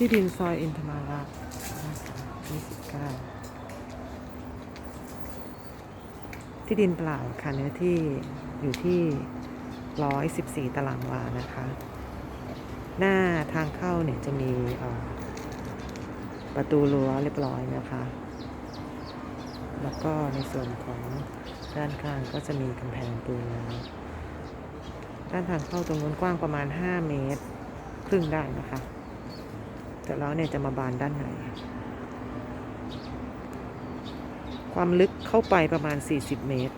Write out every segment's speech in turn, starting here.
ที่ดินซอยอินทมารายี่สิบเก้าที่ดินเปล่าค่ะเนื้อที่อยู่ที่ร้อยสิบสี่ตารางวานะคะ หน้าทางเข้าเนี่ยจะมีประตูรั้วเรียบร้อยนะคะ แล้วก็ในส่วนของด้านข้างก็จะมีกำแพงปูนแล้วด้านทางเข้าตรงนู้นกว้างประมาณ 5 เมตร ครึ่งได้นะคะ แต่แล้วเนี่ยจะมาบานด้านในความลึกเข้าไปประมาณ 40 เมตร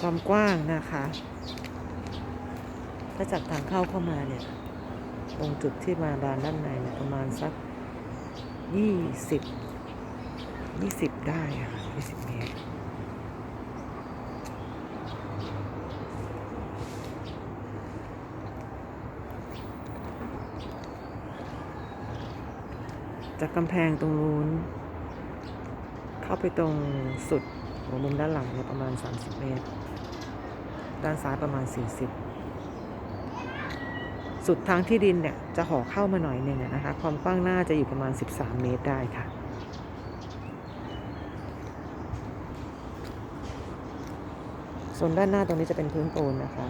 ความกว้างนะคะ ถ้าจากทางเข้าเข้ามาเนี่ย ตรงจุดที่มาบานด้านในเนี่ยประมาณสัก 20 20 ได้อะค่ะ20 เมตร จากกำแพงตรงนู้น เข้าไปตรงสุดหัวมุมด้านหลังเนี่ยประมาณ 30 เมตร ด้านซ้ายประมาณ 40 สุดทางที่ดินเนี่ยจะห่อเข้ามาหน่อยหนึ่งนะคะ ความกว้างหน้าจะอยู่ประมาณ 13 เมตรได้ค่ะส่วนด้านหน้าตรงนี้จะเป็นพื้นปูนนะคะ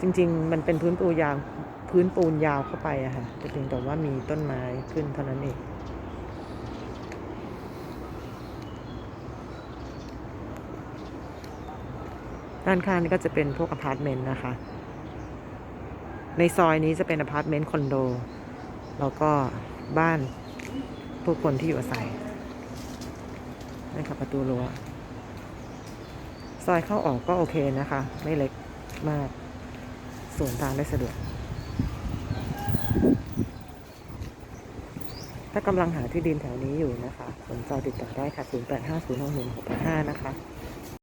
จริงๆ มันเป็นพื้นปูยาว พื้นปูนยาวเข้าไปอะค่ะแต่เพียงแต่ว่ามีต้นไม้ขึ้นเท่านั้นเองด้านข้างนี่ก็จะเป็นพวกอพาร์ตเมนต์นะคะ ในซอยนี้จะเป็นอพาร์ตเมนต์คอนโด แล้วก็บ้านผู้คนที่อยู่อาศัยนั่นค่ะประตูรั้ว ซอยเข้าออกก็โอเคนะคะ ไม่เล็กมาก ส่วนทางได้สะดวก ถ้ากำลังหาที่ดินแถวนี้อยู่นะคะ สนใจติดต่อได้ค่ะ 08506165นะคะ